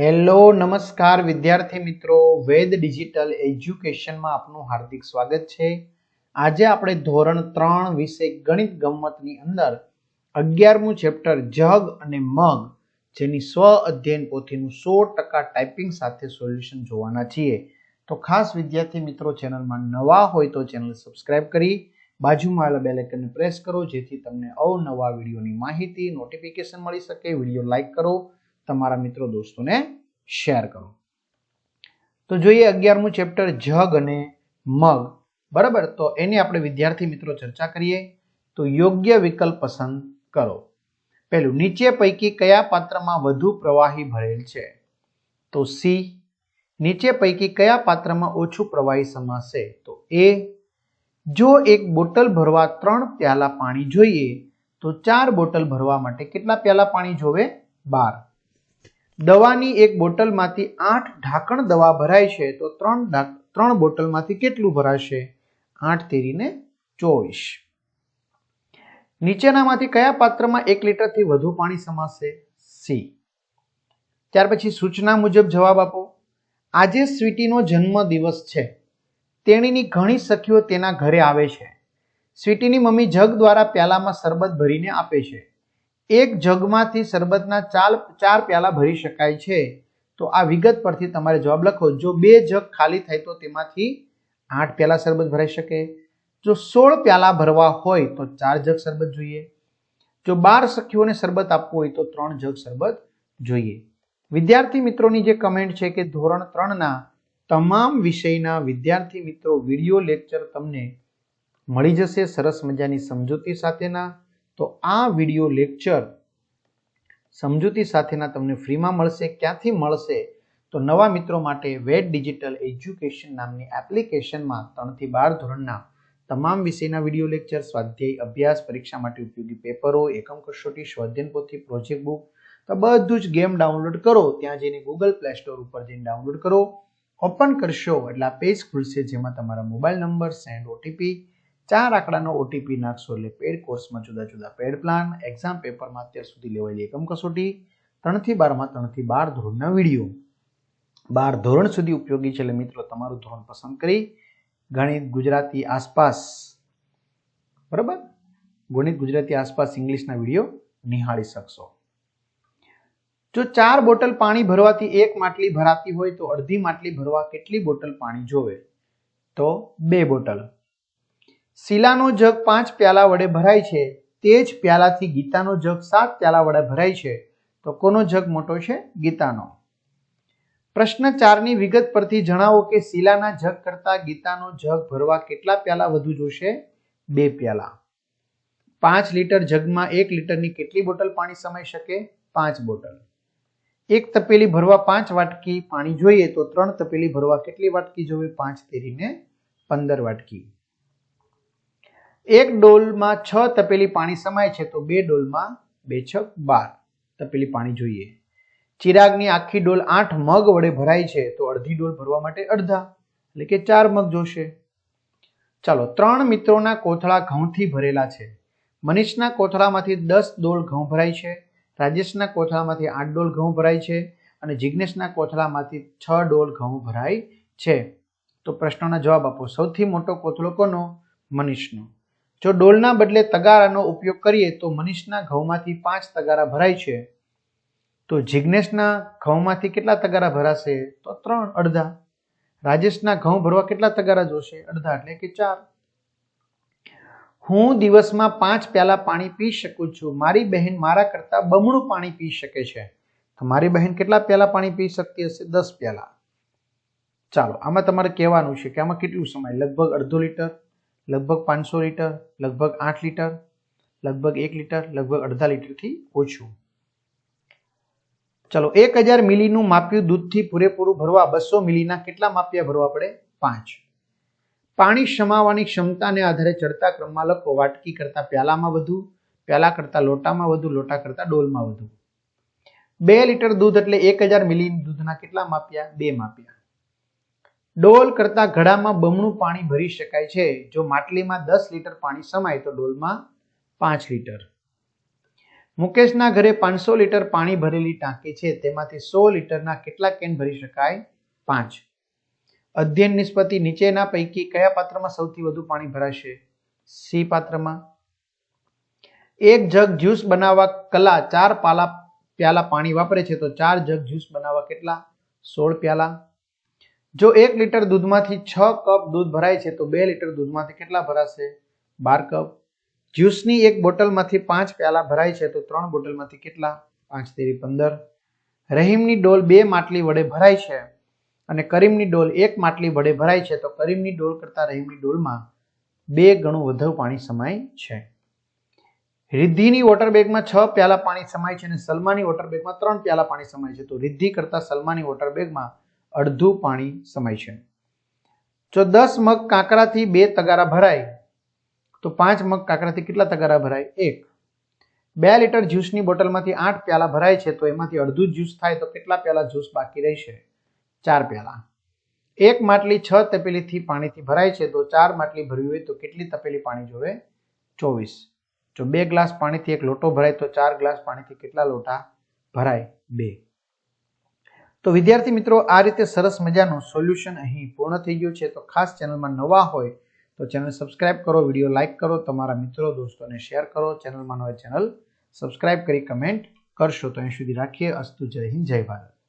Hello, નમસ્કાર વિદ્યાર્થી મિત્રો. વેદ ડિજિટલ એજ્યુકેશનમાં આપનું હાર્દિક સ્વાગત છે. આજે આપણે ધોરણ ત્રણ વિષય ગણિત ગમ્મતની અંદર અગિયારમું ચેપ્ટર જગ અને મગ, જેની સ્વ અધ્યયન પોથીનું સો ટકા ટાઈપિંગ સાથે સોલ્યુશન જોવાના છીએ. તો ખાસ વિદ્યાર્થી મિત્રો, ચેનલમાં નવા હોય તો ચેનલ સબસ્ક્રાઇબ કરી, બાજુમાં આવેલા બેલ આઇકનને પ્રેસ કરો, જેથી તમને અવનવા વિડીયોની માહિતી, નોટિફિકેશન મળી શકે, વીડિયો લાઈક કરો તમારા મિત્રો દોસ્તોને શેર કરો. તો જોઈએ અગિયારમું ચેપ્ટર જગ અને મગ. બરાબર? તો એની આપણે વિદ્યાર્થી મિત્રો ચર્ચા કરીએ. તો યોગ્ય વિકલ્પ પસંદ કરો. પહેલું, નીચે પૈકી કયા પાત્રમાં વધુ પ્રવાહી ભરેલ છે? તો સી, નીચે પૈકી કયા પાત્રમાં ઓછું પ્રવાહી સમાશે? તો એ, જો એક બોટલ ભરવા ત્રણ પ્યાલા પાણી જોઈએ, તો ચાર બોટલ ભરવા માટે કેટલા પ્યાલા પાણી જોવે? બાર. દવાની એક બોટલમાંથી આઠ ઢાંકણ દવા ભરાય છે, તો ત્રણ ત્રણ બોટલમાંથી કેટલું ભરાશે? આઠ તેરીને ચોવીસ. નીચેનામાંથી કયા પાત્રમાં એક લીટરથી વધુ પાણી સમાશે? સી. ત્યાર પછી સૂચના મુજબ જવાબ આપો. આજે સ્વીટીનો જન્મ દિવસ છે. તેણીની ઘણી સખીઓ તેના ઘરે આવે છે. સ્વીટીની મમ્મી જગ દ્વારા પ્યાલામાં શરબત ભરીને આપે છે. એક જગમાંથી શરબતના ચાર ચાર પ્યાલા ભરી શકાય છે. તો આ વિગત પરથી તમારે જવાબ લખો. જો બે જગ ખાલી થાય તો તેમાંથી આઠ પ્યાલા શરબત ભરાઈ શકે. જો સોળ પ્યાલા ભરવા હોય તો ચાર જગ શરબત જોઈએ. જો બાર સખીઓને શરબત આપવું હોય તો ત્રણ જગ શરબત જોઈએ. વિદ્યાર્થી મિત્રોની જે કમેન્ટ છે કે ધોરણ ત્રણના તમામ વિષયના વિદ્યાર્થી મિત્રો વીડિયો લેક્ચર તમને મળી જશે. સરસ મજાની સમજૂતી સાથેના તો આ વીડિયો લેક્ચર સમજૂતી સાથેના તમને ફ્રીમાં મળશે, ક્યાંથી મળશે? તો નવા મિત્રો માટે વેટ ડિજિટલ એજ્યુકેશન નામની એપ્લિકેશનમાં ત્રણથી બાર ધોરણના તમામ વિષયના વીડિયો લેક્ચર સ્વાધ્યાય અભ્યાસ, પરીક્ષા માટે ઉપયોગી પેપરો, એકમ કસોટી સ્વાધ્યન પોથી પ્રોજેક્ટ બુક તો બધું જ ગેમ ડાઉનલોડ કરો. ત્યાં જઈને ગૂગલ પ્લે સ્ટોર ઉપર જઈને ડાઉનલોડ કરો. ઓપન કરશો એટલે આ પેજ ખુલશે, જેમાં તમારા મોબાઈલ નંબર સેન્ડ ઓટીપી ચાર આંકડાનો ઓટીપી નાખશો એટલે પેડ કોર્સમાં જુદા જુદા પેડ પ્લાન એક્ઝામ પેપરમાં અત્યાર સુધી લેવાયેલી એકમ કસોટી, ત્રણથી બારમાં ત્રણથી બાર ધોરણના વીડિયો. બાર ધોરણ સુધી ઉપયોગી છે એટલે મિત્રો તમારું ધોરણ પસંદ કરી ગણિત, ગુજરાતી આસપાસ, બરાબર? ગણિત, ગુજરાતી આસપાસ ઇંગ્લિશના વીડિયો નિહાળી શકશો. જો ચાર બોટલ પાણી ભરવાથી એક માટલી ભરાતી હોય તો અડધી માટલી ભરવા કેટલી બોટલ પાણી જોવે? તો બે બોટલ. શીલાનો જગ પાંચ પ્યાલા વડે ભરાય છે, તે જ પ્યાલાથી ગીતાનો જગ સાત પ્યાલા વડે ભરાય છે. તો કોનો જગ મોટો છે? ગીતાનો. પ્રશ્ન ચારની વિગત પરથી જણાવો કે શીલાના જગ કરતા ગીતાનો જગ ભરવા કેટલા પ્યાલા વધુ જોશે? બે પ્યાલા. પાંચ લીટર જગમાં એક લીટરની કેટલી બોટલ પાણી સમાઈ શકે? પાંચ બોટલ. એક તપેલી ભરવા પાંચ વાટકી પાણી જોઈએ તો ત્રણ તપેલી ભરવા કેટલી વાટકી જોવે? પાંચ તેરીને પંદર વાટકી. એક ડોલમાં છ તપેલી પાણી સમાય છે તો બે ડોલમાં બે છક બાર તપેલી પાણી જોઈએ. ચિરાગની આખી ડોલ આઠ મગ વડે ભરાય છે તો અડધી ડોલ ભરવા માટે અડધા એટલે કે ચાર મગ જોશે. ચાલો, ત્રણ મિત્રોના કોથળા ઘઉંથી ભરેલા છે. મનીષના કોથળામાંથી દસ ડોલ ઘઉં ભરાય છે, રાજેશના કોથળામાંથી આઠ ડોલ ઘઉં ભરાય છે અને જિજ્ઞેશના કોથળામાંથી છ ડોલ ઘઉં ભરાય છે. તો પ્રશ્નોના જવાબ આપો. સૌથી મોટો કોથળો કોનો? મનીષનો. જો ડોલના બદલે તગારાનો ઉપયોગ કરીએ તો મનીષના ઘઉંમાંથી પાંચ તગારા ભરાય છે. તો જિજ્ઞેશના ઘઉંમાંથી કેટલા તગારા ભરાશે? તો ત્રણ, અડધા. રાજેશના ઘઉં ભરવા કેટલા તગારા જોશે? અડધા એટલે કે ચાર. હું દિવસમાં પાંચ પ્યાલા પાણી પી શકું છું. મારી બહેન મારા કરતાં બમણું પાણી પી શકે છે. તો મારી બહેન કેટલા પ્યાલા પાણી પી શકતી હશે? દસ પ્યાલા. ચાલો, આમાં તમારે કહેવાનું છે કે આમાં કેટલું સમય? લગભગ અડધો લીટર? લગભગ પાંચસો લીટર, લગભગ આઠ લીટર, લગભગ એક લીટર, લગભગ અડધા લીટરથી ઓછું. ચલો, એક હજાર મિલીનું માપ્યું દૂધથી પૂરેપૂરું ભરવા બસો મિલીના કેટલા માપ્યા ભરવા પડે? પાંચ. પાણી સમાવવાની ક્ષમતાને આધારે ચડતા ક્રમમાં લખો, વાટકી કરતા પ્યાલામાં વધુ, પ્યાલા કરતા લોટામાં વધુ, લોટા કરતા ડોલમાં વધુ. બે લીટર દૂધ એટલે એક હજાર મિલી દૂધના કેટલા માપ્યા? બે માપ્યા. ડોલ કરતા ઘડામાં બમણું પાણી ભરી શકાય છે. જો માટલીમાં દસ લીટર પાણી સમાય તો ડોલમાં પાંચ લીટર. મુકેશના ઘરે પાંચસો લીટર પાણી ભરેલી ટાંકી છે. તેમાંથી સો લીટરના કેટલા કેન ભરી શકાય પાંચ. અધ્યયન નિષ્પતિ નીચેના પૈકી કયા પાત્રમાં સૌથી વધુ પાણી ભરાશે? સી પાત્રમાં. એક જગ જ્યુસ બનાવવા કલા ચાર પાલા પ્યાલા પાણી વાપરે છે તો ચાર જગ જ્યુસ બનાવવા કેટલા? સોળ પ્યાલા. જો એક લીટર દૂધમાંથી છ કપ દૂધ ભરાય છે, તો બે લીટર દૂધમાંથી કેટલા ભરાશે? બાર કપ. જ્યુસની એક બોટલમાંથી પાંચ પ્યાલા ભરાય છે, તો ત્રણ બોટલમાંથી કેટલા? પાંચ તેરી પંદર. રહીમની ડોલ બે માટલી વડે ભરાય છે અને કરીમની ડોલ એક માટલી વડે ભરાય છે, તો કરીમની ડોલ કરતાં રહીમની ડોલમાં બે ગણું વધુ પાણી સમાય છે. રિદ્ધિની વોટર બેગમાં છ પ્યાલા પાણી સમાય છે અને સલમાની વોટર બેગમાં ત્રણ પ્યાલા પાણી સમાય છે, તો રિદ્ધિ કરતાં સલમાની વોટર બેગમાં અડધું પાણી સમાય છે. જો દસ મગ કાંકરાથી બે તગારા ભરાય, તો પાંચ મગ કાંકરાથી કેટલા તગારા ભરાય? એક. બે લીટર જ્યુસની બોટલમાંથી આઠ પ્યાલા ભરાય છે, તો એમાંથી અડધું જ્યુસ થાય, તો કેટલા પ્યાલા જ્યુસ બાકી રહેશે? ચાર પ્યાલા. એક માટલી છ તપેલીથી પાણીથી ભરાય છે, તો ચાર માટલી ભરવી હોય, તો કેટલી તપેલી પાણી જોવે? ચોવીસ. જો બે ગ્લાસ પાણીથી એક લોટો ભરાય, તો ચાર ગ્લાસ પાણીથી કેટલા લોટા ભરાય? બે. તો વિદ્યાર્થી મિત્રો, આ રીતે સરસ મજાનું સોલ્યુશન અહીં પૂર્ણ થઈ ગયું છે. તો ખાસ ચેનલમાં નવા હોય તો ચેનલ સબસ્ક્રાઇબ કરો વીડિયો લાઇક કરો, તમારા મિત્રો, દોસ્તોને શેર કરો. ચેનલમાં નવા ચેનલ સબસ્ક્રાઇબ કરી કમેન્ટ કરશો. તો અહીં સુધી રાખીએ. અસ્તુ જય હિન્દ, જય ભારત.